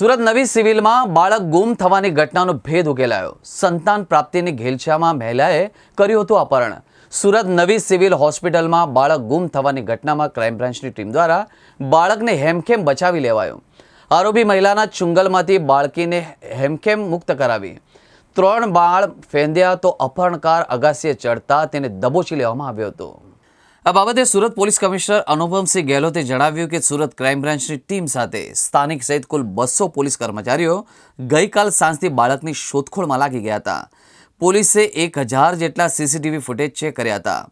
સુરત નવી સિવિલમાં બાળક ગુમ થવાની ઘટનાનો ભેદ ઉકેલાયો. સંતાન પ્રાપ્તિની ઘેલછામાં મહિલાએ કર્યું હતું અપહરણ. સુરત નવી સિવિલ હોસ્પિટલમાં બાળક ગુમ થવાની ઘટનામાં ક્રાઇમ બ્રાન્ચની ટીમ દ્વારા બાળકને હેમખેમ બચાવી લેવાયો. આરોપી મહિલાના ચુંગલમાંથી બાળકીને હેમખેમ મુક્ત કરાવી. ત્રણ બાળ ફેંદ્યા તો અપહરણકાર અગાસીએ ચડતા તેને દબોચી લેવામાં આવ્યો હતો. આ બાબતે સુરત પોલીસ કમિશનર અનુપમસિંહ ગેહલોતે જણાવ્યું કે સુરત ક્રાઇમ બ્રાન્ચની ટીમ સાથે સ્થાનિક સહિત કુલ બસો પોલીસ કર્મચારીઓ ગઈકાલ સાંજથી બાળકની શોધખોળમાં લાગી ગયા હતા. પોલીસે એક હજાર જેટલા સીસીટીવી ફૂટેજ ચેક કર્યા હતા.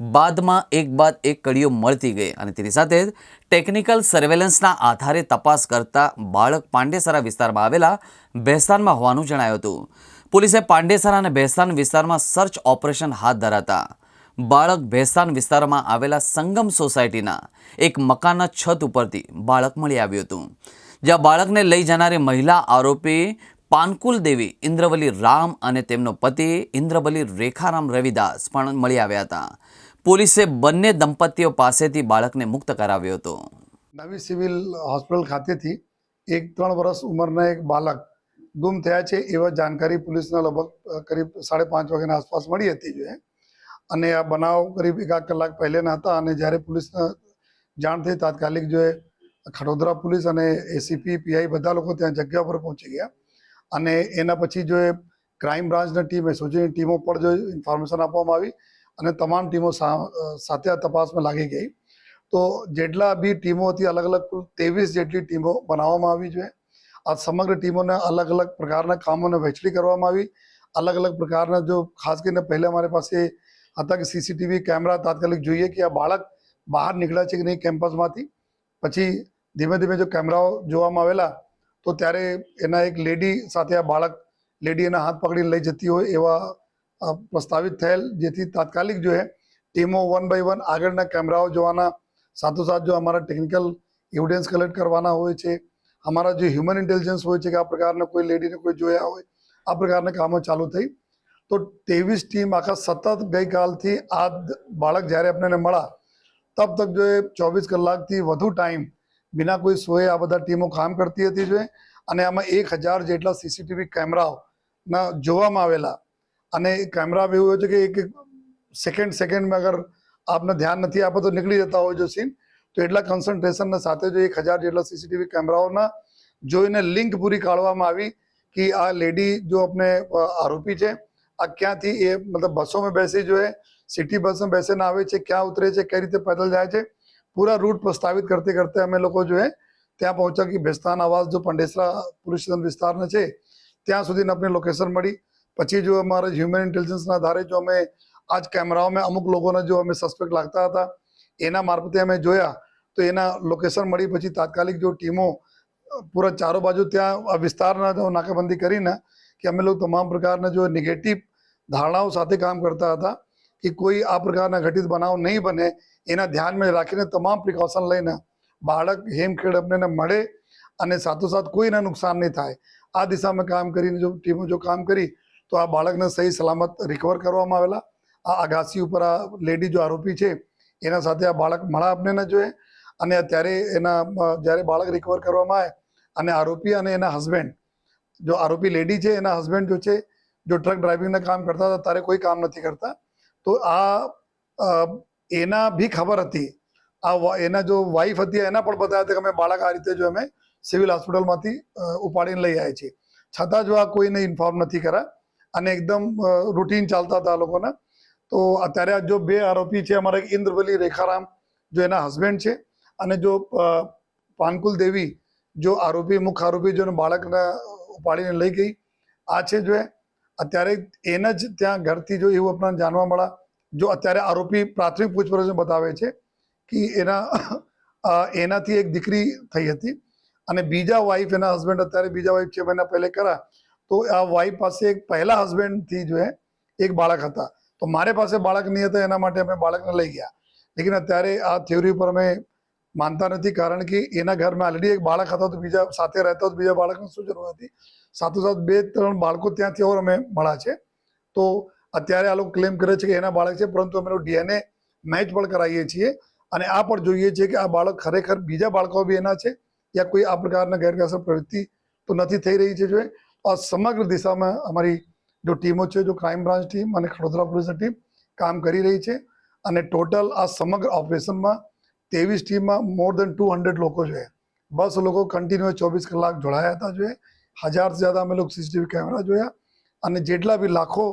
બાદમાં એક બાદ એક કડીઓ મળતી ગઈ અને તેની સાથે ટેકનિકલ સર્વેલન્સના આધારે તપાસ કરતા બાળક પાંડેસરા વિસ્તારમાં આવેલા ભેસ્તાનમાં હોવાનું જણાયું હતું. પોલીસે પાંડેસરા અને ભેસ્તાન વિસ્તારમાં સર્ચ ઓપરેશન હાથ ધરાતા બાળક ભેસાન વિસ્તારમાં આવેલા સંગમ સોસાયટીના એક મકાનના છત ઉપરથી બાળક મળી આવ્યું હતું. જ્યાં બાળકને લઈ જનારી મહિલા આરોપી પાનકુલ દેવી, ઇન્દ્રવલી રામ અને તેમનો પતિ ઇન્દ્રવલી રેખારામ રવિદાસ પણ મળી આવ્યા હતા. પોલીસે બંને દંપતીઓ પાસેથી બાળકને મુક્ત કરાવ્યો હતો. નવી સિવિલ હોસ્પિટલ ખાતેથી એક ત્રણ વર્ષ ઉંમરના એક બાળક ગુમ થયા છે એવા જાણકારી પોલીસને લગભગ કરીબ સાડા પાંચ વાગ્યાના આસપાસ મળી હતી જોઈએ અને આ બનાવ કરીબ એકાદ કલાક પહેલેના હતા અને જ્યારે પોલીસને જાણ થઈ તાત્કાલિક જો ખડોદરા પોલીસ અને એસીપી પીઆઈ બધા લોકો ત્યાં જગ્યા પર પહોંચી ગયા. અને એના પછી જો એ ક્રાઇમ બ્રાન્ચની ટીમ એસઓજીની ટીમો પર જો ઇન્ફોર્મેશન આપવામાં આવી અને તમામ ટીમો સાથે આ તપાસમાં લાગી ગઈ. તો જેટલા બી ટીમો હતી અલગ અલગ ત્રેવીસ જેટલી ટીમો બનાવવામાં આવી છે. આ સમગ્ર ટીમોને અલગ અલગ પ્રકારના કામોને વહેંચણી કરવામાં આવી. અલગ અલગ પ્રકારના જો ખાસ કરીને પહેલા મારી પાસે હતા કે સીસીટીવી કેમેરા તાત્કાલિક જોઈએ કે આ બાળક બહાર નીકળ્યા છે કે નહીં કેમ્પસમાંથી. પછી ધીમે ધીમે જો કેમેરાઓ જોવામાં આવેલા, તો ત્યારે એના એક લેડી સાથે આ બાળક લેડી એના હાથ પકડીને લઈ જતી હોય એવા પ્રસ્તાવિત થયેલ, જેથી તાત્કાલિક જો ટીમો વન બાય વન આગળના કેમેરાઓ જોવાના, સાથોસાથ જો અમારા ટેકનિકલ એવિડન્સ કલેક્ટ કરવાના હોય છે, અમારા જે હ્યુમન ઇન્ટેલિજન્સ હોય છે કે આ પ્રકારના કોઈ લેડીને કોઈ જોયા હોય, આ પ્રકારના કામો ચાલુ થઈ તો ત્રેવીસ ટીમ આખા સતત ગઈકાલથી આ બાળક જ્યારે આપણને મળ્યા તબ તક જો એ ચોવીસ કલાકથી વધુ ટાઈમ બિના કોઈ સોએ આ બધા ટીમો કામ કરતી હતી જોઈએ અને આમાં એક હજાર જેટલા સીસીટીવી કેમેરાઓના જોવામાં આવેલા. અને એ કેમેરા એવું હોય છે કે એક સેકન્ડ સેકન્ડમાં અગર આપને ધ્યાન નથી આપે તો નીકળી જતા હોય જો સીન તો એટલા કન્સન્ટ્રેશનના સાથે જો એક હજાર જેટલા સીસીટીવી કેમેરાઓના જોઈને લિંક પૂરી કાઢવામાં આવી કે આ લેડી જો આપણે આરોપી છે આ ક્યાંથી એ મતલબ બસોમાં બેસી જો એ સિટી બસમાં બેસીને આવે છે, ક્યાં ઉતરે છે, કઈ રીતે પેદલ જાય છે, પૂરા રૂટ પ્રસ્તાવિત કરતે કરતે અમે લોકો જો ત્યાં પહોંચ્યા કે ભેસ્તાન આવાસ જો પંડેસરા પોલીસ સ્ટેશન વિસ્તારના છે, ત્યાં સુધીને આપણે લોકેશન મળી. પછી જો અમારે હ્યુમન ઇન્ટેલિજન્સના આધારે જો અમે આજ કેમેરાઓમાં અમુક લોકોને જો અમે સસ્પેક્ટ લાગતા હતા, એના મારફતે અમે જોયા, તો એના લોકેશન મળી. પછી તાત્કાલિક જો ટીમો પૂરા ચારો બાજુ ત્યાં આ વિસ્તારના નાકાબંધી કરીને કે અમે લોકો તમામ પ્રકારના જો નેગેટિવ ધારણાઓ સાથે કામ કરતા હતા કે કોઈ આ પ્રકારના ઘટિત બનાવ નહીં બને એના ધ્યાનમાં રાખીને તમામ પ્રિકોશન લઈને બાળક હેમખેડ અમને મળે અને સાથોસાથ કોઈને નુકસાન નહીં થાય આ દિશામાં કામ કરીને જો ટીમો જો કામ કરી તો આ બાળકને સહી સલામત રિકવર કરવામાં આવેલા આ આગાસી ઉપર આ લેડી જો આરોપી છે એના સાથે આ બાળક મળા આપને ન જોઈએ અને અત્યારે એના જ્યારે બાળક રિકવર કરવામાં આવે અને આરોપી અને એના હસબન્ડ જો આરોપી લેડી છે એના હસબન્ડ જો છે જો ટ્રક ડ્રાઇવિંગના કામ કરતા હતા ત્યારે કોઈ કામ નથી કરતા તો આ એના બી ખબર હતી આ એના જો વાઈફ હતી એના પણ બતાવ્યા હતા કે અમે બાળક આ રીતે જો અમે સિવિલ હોસ્પિટલમાંથી ઉપાડીને લઈ આવ્યા છીએ છતાં જો આ કોઈને ઇન્ફોર્મ નથી કર્યા અને એકદમ રૂટીન ચાલતા હતા આ લોકોના તો અત્યારે આ જો બે આરોપી છે અમારા ઇન્દ્રવલી રેખારામ જો એના હસબન્ડ છે અને જો પાનકુલ દેવી જો આરોપી મુખ્ય આરોપી જો બાળકને ઉપાડીને લઈ ગઈ આ છે જો એ અત્યારે એના જ ત્યાં ઘરથી જો એવું આપણને જાણવા મળ્યા જો અત્યારે આરોપી પ્રાથમિક પૂછપરછ બતાવે છે કે એના એનાથી એક દીકરી થઈ હતી અને બીજા વાઈફ એના હસબન્ડ અત્યારે બીજા વાઈફ છે મહિના પહેલે કરા તો આ વાઈફ પાસે એક પહેલા હસબન્ડથી જો એક બાળક હતા. તો મારે પાસે બાળક નહીં હતા, એના માટે અમે બાળકને લઈ ગયા. લેકિન અત્યારે આ થિયોરી પર અમે માનતા નથી કારણ કે એના ઘરમાં ઓલરેડી એક બાળક હતો તો બીજા સાથે રહેતા તો બીજા બાળકને શું જરૂર હતી? સાથોસાથ બે ત્રણ બાળકો ત્યાંથી ઓર અમે મળ્યા છે. તો અત્યારે આ લોકો ક્લેમ કરે છે કે એના બાળક છે, પરંતુ અમે ડીએનએ મેચ પણ કરાવીએ છીએ. અને આ પણ જોઈએ છીએ કે આ બાળક ખરેખર બીજા બાળકો બી એના છે યા કોઈ આ પ્રકારના ગેરકાયદેસર પ્રવૃત્તિ તો નથી થઈ રહી છે જો આ સમગ્ર દિશામાં અમારી જો ટીમો છે, જો ક્રાઇમ બ્રાન્ચ ટીમ અને ખડોદરા પોલીસની ટીમ કામ કરી રહી છે. અને ટોટલ આ સમગ્ર ઓપરેશનમાં ત્રેવીસ ટીમમાં મોર દેન ટુ હંડ્રેડ લોકો છે. બસ લોકો કન્ટિન્યુઅસ ચોવીસ કલાક જોડાયા હતા જોઈએ હજારથી જ્યાદા અમે લોકો સીસીટીવી કેમેરા જોયા. અને જેટલા બી લાખો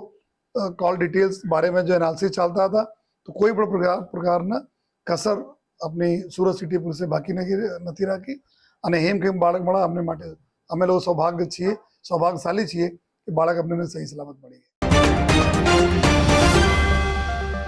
કોલ ડિટેલ્સ બારેમાં જો એનાલિસિસ ચાલતા હતા. તો કોઈ પણ પ્રકાર, પ્રકારના કસર આપણી સુરત સિટી પોલીસે બાકી નથી રાખી. અને હેમ કેમ બાળક મળ્યા અમને માટે. અમે લોકો સૌભાગ્ય છીએ, સૌભાગ્યશાળી છીએ કે બાળક અમને સહી સલામત મળી ગયા